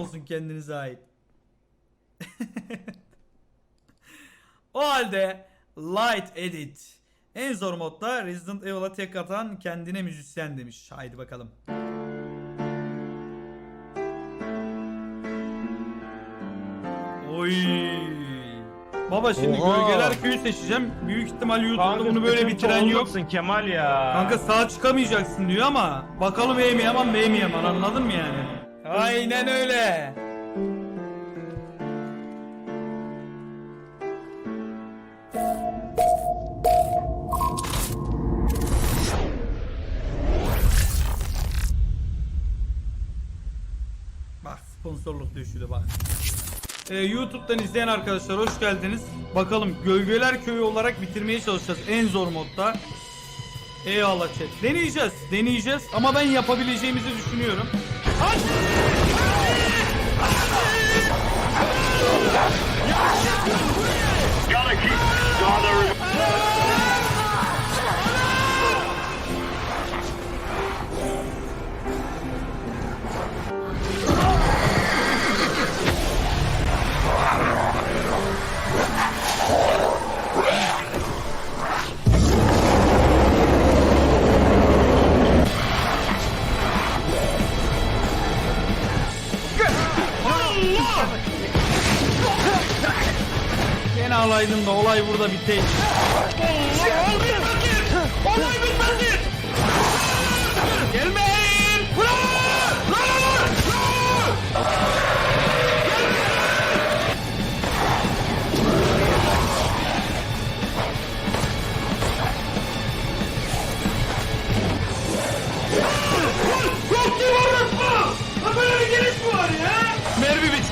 olsun kendinize ait. o halde Light Edit. En zor modda Resident Evil'a tek atan kendine müzisyen demiş. Haydi bakalım. Oy. Baba şimdi Oha. Gölgeler Köyü seçeceğim. Büyük ihtimal YouTube'da Kanka bunu böyle bitiren yok. Kemal ya. Kanka sağ çıkamayacaksın diyor ama bakalım bey mi yaman anladın mı yani? Aynen öyle. Bak sponsorluk düşürdü bak. Ee, YouTube'dan izleyen arkadaşlar hoş geldiniz. Bakalım Gölgeler Köyü olarak bitirmeye çalışacağız en zor modda. Eyvallah chat. Deneyeceğiz, deneyeceğiz ama ben yapabileceğimizi düşünüyorum. Gotta keep Donna. Gene alaydın da olay burada biteydi. Olay bitmedi. Gelmeyin.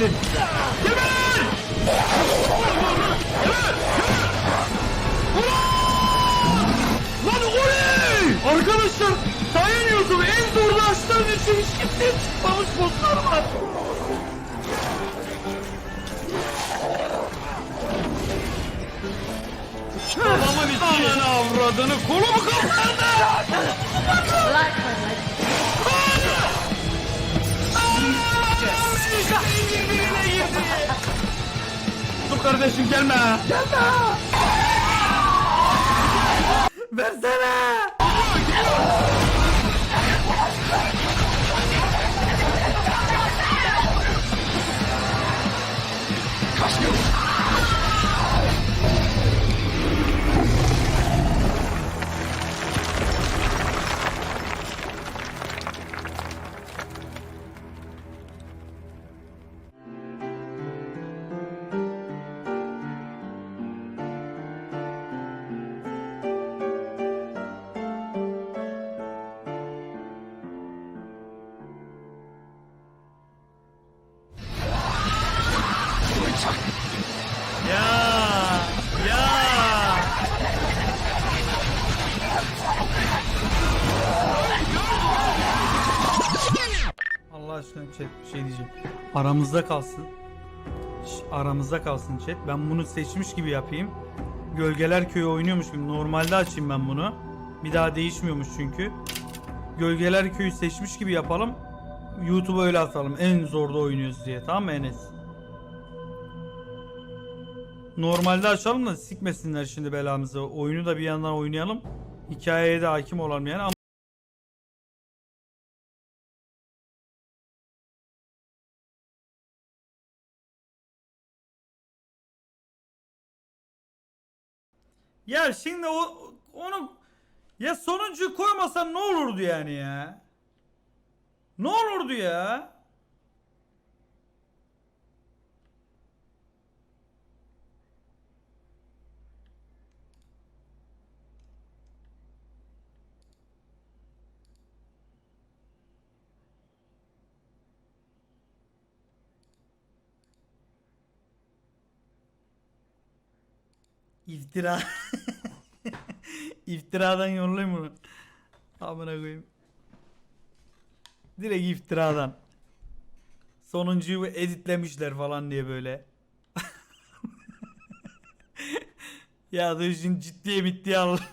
Mermi bitti. Geber! Lan oley! Arkadaşlar dayanıyordum en zorlu açların için hiç kimseye çıkmamış botlar var. Ananı avradını kolumu kaptırdı. Dur kardeşim gelme. Gelme. Versene. Allah aşkına chat bir şey diyeceğim. Aramızda kalsın. Aramızda kalsın chat. Ben bunu seçmiş gibi yapayım. Gölgeler Köyü oynuyormuş gibi. Normalde açayım ben bunu. Bir daha değişmiyormuş çünkü. Gölgeler Köyü seçmiş gibi yapalım. YouTube'a öyle atalım. En zorda oynuyoruz diye. Tamam mı Enes? Normalde açalım da sikmesinler şimdi belamızı. Oyunu da bir yandan oynayalım. Hikayeye de hakim olalım yani. Ama Ya şimdi o onu ya sonuncu koymasam ne olurdu yani ya? Ne olurdu ya? İftira. İftiradan yollayayım bunu. Amına koyayım. Direkt iftiradan. Sonuncuyu editlemişler falan diye böyle. ya da şimdi ciddiye mittiye al.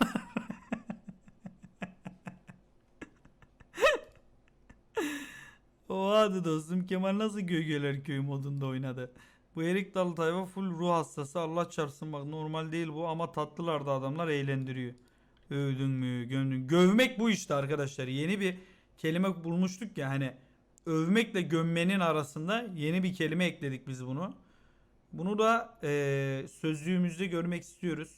Oha dostum. Kemal nasıl Gölgeler Köyü modunda oynadı. Bu Erik Dalı tayfa full ruh hastası. Allah çarpsın bak normal değil bu ama tatlılar da adamlar eğlendiriyor. Övdün mü gömdün. Gövmek bu işte arkadaşlar. Yeni bir kelime bulmuştuk ya hani övmekle gömmenin arasında yeni bir kelime ekledik biz bunu. Bunu da eee, sözlüğümüzde görmek istiyoruz.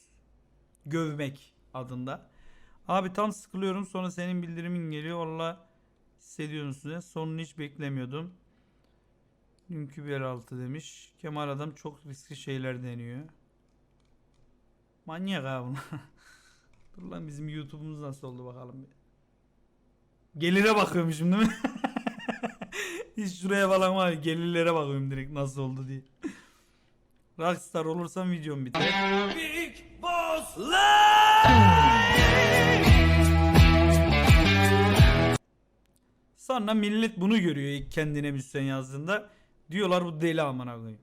Gövmek adında. Abi tam sıkılıyorum sonra senin bildirimin geliyor. Valla hissediyorsun size. Sonunu hiç beklemiyordum. Dünkü bir altı demiş. Kemal adam çok riskli şeyler deniyor. Manyak ha bunlar. Dur lan bizim YouTube'umuz nasıl oldu bakalım. Gelire bakıyormuşum değil mi? Hiç şuraya falan var. Gelirlere bakıyorum direkt nasıl oldu diye. Rockstar olursam videom biter. Big Boss Sonra millet bunu görüyor ilk kendine müzisyen yazdığında. Diyorlar bu deli amına koyayım.